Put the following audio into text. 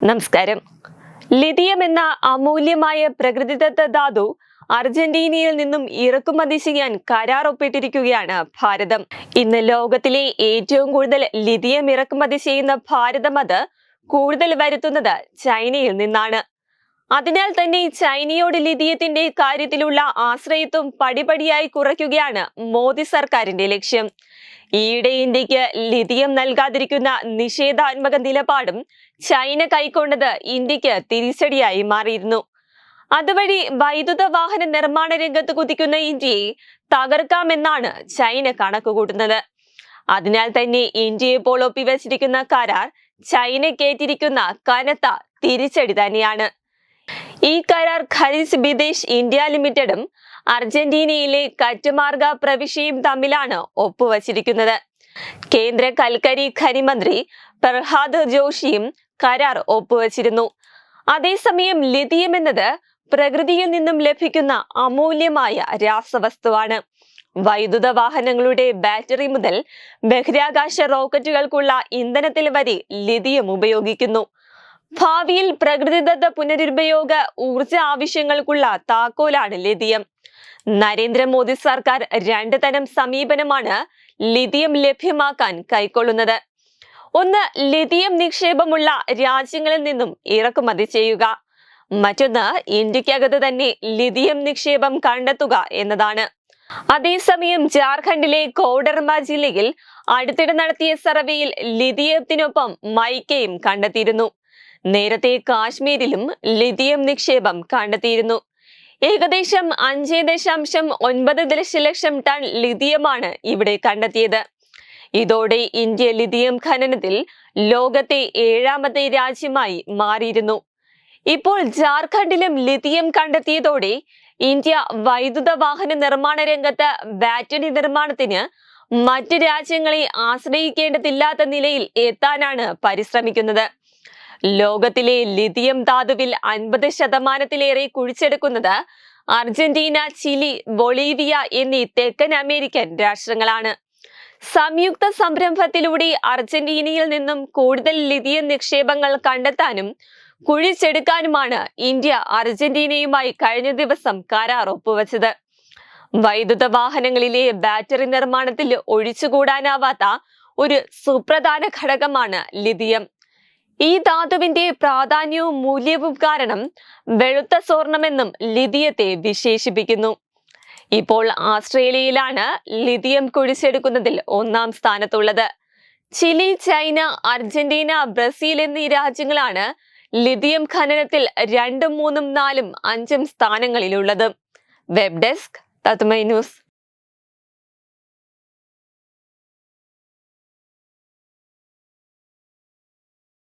നമസ്കാരം. ലിഥിയം എന്ന അമൂല്യമായ പ്രകൃതിദത്ത ധാതു അർജന്റീനയിൽ നിന്നും ഇറക്കുമതി ചെയ്യാൻ കരാർ ഒപ്പിട്ടിരിക്കുകയാണ് ഭാരതം. ഇന്ന് ലോകത്തിലെ ഏറ്റവും കൂടുതൽ ലിഥിയം ഇറക്കുമതി ചെയ്യുന്ന ഭാരതം അത് കൂടുതൽ വരുത്തുന്നത് ചൈനയിൽ നിന്നാണ്. അതിനാൽ തന്നെ ചൈനയോട് ലിഥിയത്തിന്റെ കാര്യത്തിലുള്ള ആശ്രയത്വം പടിപടിയായി കുറയ്ക്കുകയാണ് മോദി സർക്കാരിന്റെ ലക്ഷ്യം. ഈയിടെ ഇന്ത്യയ്ക്ക് ലിഥിയം നൽകാതിരിക്കുന്ന നിഷേധാത്മക നിലപാടും ചൈന കൈക്കൊണ്ടത് ഇന്ത്യയ്ക്ക് തിരിച്ചടിയായി മാറിയിരുന്നു. അതുവഴി വൈദ്യുത വാഹന നിർമ്മാണ രംഗത്ത് കുതിക്കുന്ന ഇന്ത്യയെ തകർക്കാമെന്നാണ് ചൈന കണക്കുകൂട്ടുന്നത്. അതിനാൽ തന്നെ ഇന്ത്യയെ ഇപ്പോൾ ഒപ്പിവച്ചിരിക്കുന്ന കരാർ ചൈനക്കേറ്റിരിക്കുന്ന കനത്ത തിരിച്ചടി തന്നെയാണ്. ഈ കരാർ ഖരീസ് ബിദേശ് ഇന്ത്യ ലിമിറ്റഡും അർജന്റീനയിലെ കറ്റുമാർഗ പ്രവിശ്യയും തമ്മിലാണ് ഒപ്പുവച്ചിരിക്കുന്നത്. കേന്ദ്ര കൽക്കരി ഖനിമന്ത്രി പ്രഹ്ലാദ് ജോഷിയും കരാർ ഒപ്പുവച്ചിരുന്നു. അതേസമയം ലിഥിയം എന്നത് പ്രകൃതിയിൽ നിന്നും ലഭിക്കുന്ന അമൂല്യമായ രാസവസ്തുവാണ്. വൈദ്യുത വാഹനങ്ങളുടെ ബാറ്ററി മുതൽ ബഹിരാകാശ റോക്കറ്റുകൾക്കുള്ള ഇന്ധനത്തിൽ വരെ ലിഥിയം ഉപയോഗിക്കുന്നു. ഭാവിയിൽ പ്രകൃതിദത്ത പുനരുപയോഗ ഊർജ ആവശ്യങ്ങൾക്കുള്ള താക്കോലാണ് ലിഥിയം. നരേന്ദ്രമോദി സർക്കാർ രണ്ട് തരം സമീപനമാണ് ലിഥിയം ലഭ്യമാക്കാൻ കൈക്കൊള്ളുന്നത്. ഒന്ന് ലിഥിയം നിക്ഷേപമുള്ള രാജ്യങ്ങളിൽ നിന്നും ഇറക്കുമതി ചെയ്യുക. മറ്റൊന്ന് ഇന്ത്യക്കകത്ത് തന്നെ ലിഥിയം നിക്ഷേപം കണ്ടെത്തുക എന്നതാണ്. അതേസമയം ജാർഖണ്ഡിലെ കോഡർമ ജില്ലയിൽ അടുത്തിടെ നടത്തിയ സർവേയിൽ ലിഥിയത്തിനൊപ്പം മൈക്കയും കണ്ടെത്തിയിരുന്നു. നേരത്തെ കാശ്മീരിലും ലിഥിയം നിക്ഷേപം കണ്ടെത്തിയിരുന്നു. ഏകദേശം അഞ്ച് ദശാംശം ഒൻപത് ദശലക്ഷം ടൺ ലിഥിയമാണ് ഇവിടെ കണ്ടെത്തിയത്. ഇതോടെ ഇന്ത്യ ലിഥിയം ഖനനത്തിൽ ലോകത്തെ ഏഴാമത്തെ രാജ്യമായി മാറിയിരുന്നു. ഇപ്പോൾ ജാർഖണ്ഡിലും ലിഥിയം കണ്ടെത്തിയതോടെ ഇന്ത്യ വൈദ്യുത വാഹന നിർമ്മാണ രംഗത്ത് ബാറ്ററി നിർമ്മാണത്തിന് മറ്റ് രാജ്യങ്ങളെ ആശ്രയിക്കേണ്ടതില്ലാത്ത നിലയിൽ എത്താനാണ് പരിശ്രമിക്കുന്നത്. ലോകത്തിലെ ലിഥിയം ധാതുവിൽ അൻപത് ശതമാനത്തിലേറെ കുഴിച്ചെടുക്കുന്നത് അർജന്റീന ചിലി ബൊളീവിയ എന്നീ തെക്കൻ അമേരിക്കൻ രാഷ്ട്രങ്ങളാണ്. സംയുക്ത സംരംഭത്തിലൂടെ അർജന്റീനയിൽ നിന്നും കൂടുതൽ ലിഥിയം നിക്ഷേപങ്ങൾ കണ്ടെത്താനും കുഴിച്ചെടുക്കാനുമാണ് ഇന്ത്യ അർജന്റീനയുമായി കഴിഞ്ഞ ദിവസം കരാർ ഒപ്പുവച്ചത്. വൈദ്യുത വാഹനങ്ങളിലെ ബാറ്ററി നിർമ്മാണത്തിൽ ഒഴിച്ചുകൂടാനാവാത്ത ഒരു സുപ്രധാന ഘടകമാണ് ലിഥിയം. ഈ ധാതുവിന്റെ പ്രാധാന്യവും മൂല്യവും കാരണം വെളുത്ത സ്വർണമെന്നും ലിതിയത്തെ വിശേഷിപ്പിക്കുന്നു. ഇപ്പോൾ ആസ്ട്രേലിയയിലാണ് ലിതിയം കുഴിച്ചെടുക്കുന്നതിൽ ഒന്നാം സ്ഥാനത്തുള്ളത്. ചിലി ചൈന അർജന്റീന ബ്രസീൽ എന്നീ രാജ്യങ്ങളാണ് ലിതിയം ഖനനത്തിൽ രണ്ടും മൂന്നും നാലും അഞ്ചും സ്ഥാനങ്ങളിലുള്ളത്. വെബ് ഡെസ്ക് തത്മൈ ന്യൂസ്.